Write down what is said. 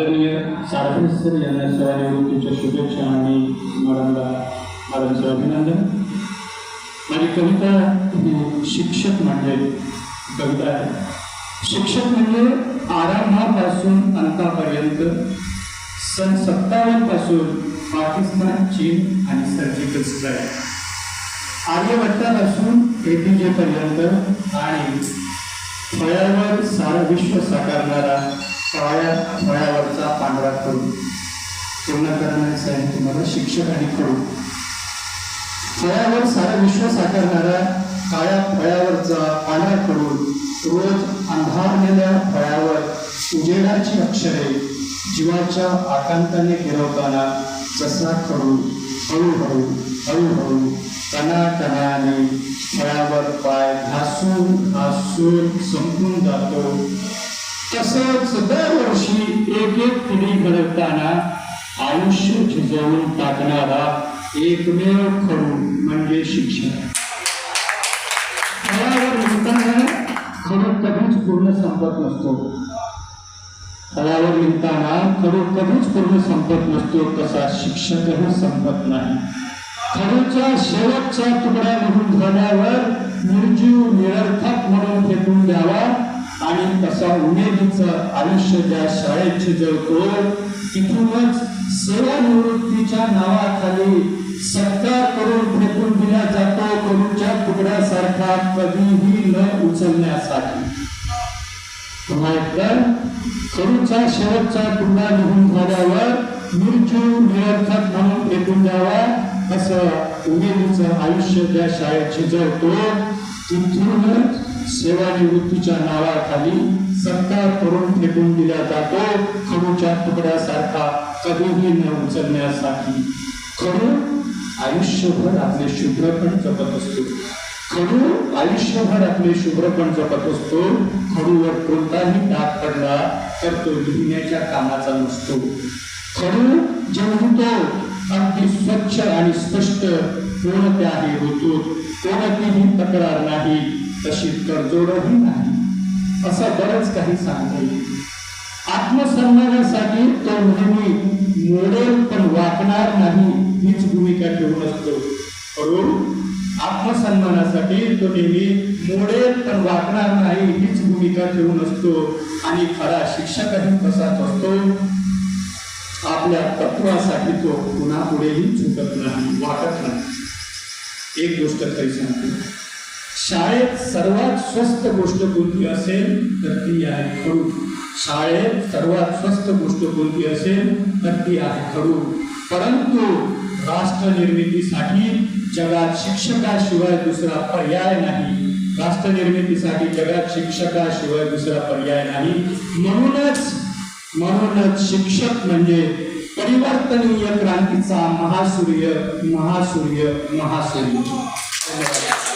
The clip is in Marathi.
आदरणीय सारथी सर यांना सेवानिवृत्तीच्या शुभेच्छा आणि मॅडमला मॅडमचं अभिनंदन. माझी कविता शिक्षक म्हणजे कविता आहे. शिक्षक म्हणजे आरंभापासून अंतापर्यंत सन सत्तावन्नपासून पाकिस्तान चीन आणि सर्जिकल स्ट्राईक आर्यभट्टापासून एपीजे आणि फळ्यावर सारा विश्व साकारणारा काळ्या फळ्यावरचा पांढरा करू. पूर्ण करणारे तुम्हाला शिक्षक आणि करू. फळ्यावर सारा विश्व साकारणाऱ्या काळ्या फळ्यावरचा पांढरा करून रोज अंधारलेल्या फळ्यावर उजेडाची अक्षरे जीवाच्या आकांताने फिरवताना जसा खडू हळूहळू हळूहळू कणाकणाने फळ्यावर पाय घासून घासून संपून जातो. तसंच दरवर्षी एक एक पिढी घडवताना आयुष्य झिजवून टाकणारा एकमेव खडू म्हणजे शिक्षण खडू कधीच पूर्ण संपत नसतो. फळावर लिहिताना खडू कधीच पूर्ण संपत नसतो तसा शिक्षकही संपत नाही. खडूचा शेवटचा तुकडा म्हणून झाल्यावर निर्जीव निरर्थक म्हणून फेकून द्यावा आणि तसा उमेदीचं आयुष्य ज्या शाळेत जळतो तिथूनच सेवानिवृत्तीच्या नावाखाली सत्कार करून फेकून दिला जातो कडूच्या तुकड्यासारखा कधीही न उचलण्यासाठी. पुन्हा एकदा खडूचा शेवटचा तुकडा निघून झाल्यावर निर्जीव निरर्थक म्हणून फेकून द्यावा असं उमेदीचं आयुष्य ज्या शाळेत शिजवतो तिथूनच सेवानिवृत्तीच्या नावाखाली सत्कार करून फेकून दिला जातो खडूच्या तुकड्यासारखा कधीही न उचलण्यासाठी. खडू आयुष्यभर आपले शुभ्रपण जपत असतो. खडू आयुष्यभर आपले शुभ्रपण जपत असतो. खडूवर कोणताही डाग पडला तर तो लिहिण्याच्या कामाचा नसतो. खडू जेवतो अगदी स्वच्छ आणि स्पष्ट कोणत्याही ऋतूत कोणतीही तक्रार नाही. तशी तडजोडही नाही असं बरंच काही सांगता येईल. आत्मसन्मानासाठी तो नेहमी मोडेल पण वाकणार नाही हीच भूमिका ठेवून असतो. म्हणून आत्मसन्मानासाठी तो नेहमी मोडेल पण वाकणार नाही हीच भूमिका ठेवून असतो. आणि खरा शिक्षकही तसाच असतो. आपल्या तत्वासाठी तो पुन्हा पुढेही नाही वाटत नाही. एक गोष्ट तरी सांगतो. शाळेत सर्वात स्वस्त गोष्ट कोणती असेल तर ती आहे खडू. शाळेत सर्वात स्वस्त गोष्ट कोणती असेल तर ती आहे खडू. परंतु राष्ट्र निर्मितीसाठी जगात शिक्षकाशिवाय दुसरा पर्याय नाही. राष्ट्र निर्मितीसाठी जगात शिक्षकाशिवाय दुसरा पर्याय नाही. म्हणूनच म्हणूनच शिक्षक म्हणजे परिवर्तनीय क्रांतीचा महासूर्य महासूर्य महासूर्य. धन्यवाद.